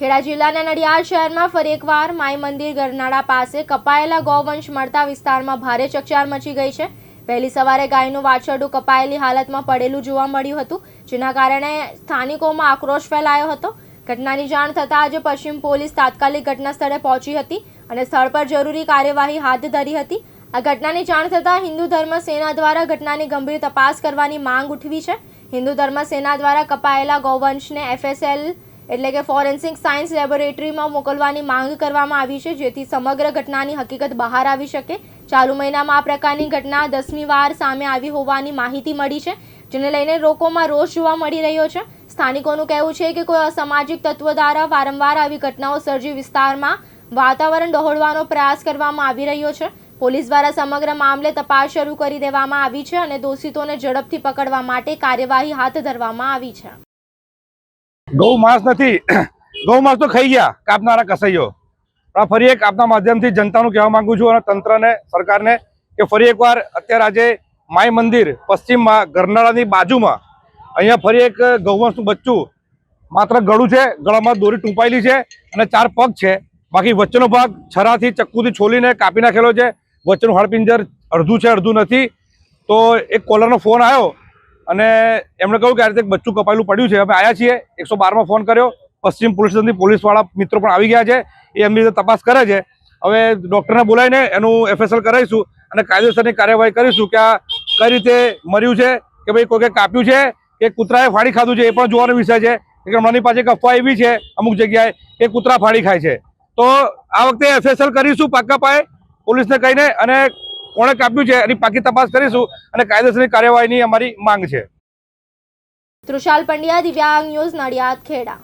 ખેડા જિલ્લાના નડિયાદ શહેરમાં ફરી એકવાર માઈ મંદિર ગરનાળા પાસે કપાયેલા ગૌવંશ મળતા વિસ્તારમાં ભારે ચકચાર મચી ગઈ છે. વહેલી સવારે ગાયનું વાછરડું કપાયેલી હાલતમાં પડેલું જોવા મળ્યું હતું, જેના કારણે સ્થાનિકોમાં આક્રોશ ફેલાયો હતો. ઘટનાની જાણ થતાં આજે પશ્ચિમ પોલીસ તાત્કાલિક ઘટના સ્થળે પહોંચી હતી અને સ્થળ પર જરૂરી કાર્યવાહી હાથ ધરી હતી. આ ઘટનાની જાણ થતાં હિન્દુ ધર્મ સેના દ્વારા ઘટનાની ગંભીર તપાસ કરવાની માંગ ઉઠવી છે. હિન્દુ ધર્મ સેના દ્વારા કપાયેલા ગૌવંશને એફએસએલ એટલે કે ફોરેન્સિક સાયન્સ લેબોરેટરીમાં મોકલવાની માંગ કરવામાં આવી છે, જેથી સમગ્ર ઘટનાની હકીકત બહાર આવી શકે. ચાલુ મહિનામાં આ પ્રકારની ઘટના દસમી વાર સામે આવી હોવાની માહિતી મળી છે, જેને લઈને લોકોમાં રોષ જોવા મળી રહ્યો છે. સ્થાનિકોનું કહેવું છે કે કોઈ અસામાજિક તત્વો દ્વારા વારંવાર આવી ઘટનાઓ સર્જી વિસ્તારમાં વાતાવરણ ડહોળવાનો પ્રયાસ કરવામાં આવી રહ્યો છે. પોલીસ દ્વારા સમગ્ર મામલે તપાસ શરૂ કરી દેવામાં આવી છે અને દોષિતોને ઝડપથી પકડવા માટે કાર્યવાહી હાથ ધરવામાં આવી છે. ગૌ માંસ નથી. ગૌ માંસ તો ખાઈ ગયા, કાપનારા કસાઈઓ. પણ ફરી એક આપના માધ્યમથી જનતાનું કહેવા માંગુ છું અને તંત્રને, સરકારને કે ફરી એકવાર અત્યારે આજે માય મંદિર પશ્ચિમમાં ગરનાળાની બાજુમાં અહીંયા ફરી એક ગૌવંશનું બચ્ચું માત્ર ગળું છે, ગળામાં દોરી ટૂંપાયેલી છે અને ચાર પગ છે. બાકી વચ્ચેનો ભાગ છરાથી ચક્કુથી છોલીને કાપી નાખેલો છે. વચ્ચેનું હાડપિંજર અડધું છે, અડધું નથી. તો એક કોલરનો ફોન આવ્યો અને એમણે કહ્યું કે આ રીતે બચ્ચું કપાયેલું પડ્યું છે. અમે આવ્યા છીએ. એકસો બારમાં ફોન કર્યો. પશ્ચિમ પોલીસ સ્ટેશનથી પોલીસવાળા મિત્રો પણ આવી ગયા છે. એ એમની રીતે તપાસ કરે છે. હવે ડૉક્ટરને બોલાવીને એનું એફએસએલ કરાવીશું અને કાયદેસરની કાર્યવાહી કરીશું કે આ કઈ રીતે મર્યું છે, કે ભાઈ કોઈ કાપ્યું છે, કે કૂતરાએ ફાડી ખાધું છે એ પણ જોવાનો વિષય છે. કે હમણાંની પાસે એક અફવા એવી છે અમુક જગ્યાએ કે કૂતરા ફાડી ખાય છે. તો આ વખતે એફએસએલ કરીશું પાક્કા પાયે. પોલીસને કહીને અને કોણે કાપ્યું છે એની પાકી તપાસ કરીશું અને કાયદેસરની કાર્યવાહીની અમારી માંગ છે. તૃષાલ પંડ્યા, દિવ્યાંગ ન્યૂઝ નડિયાદ, ખેડા.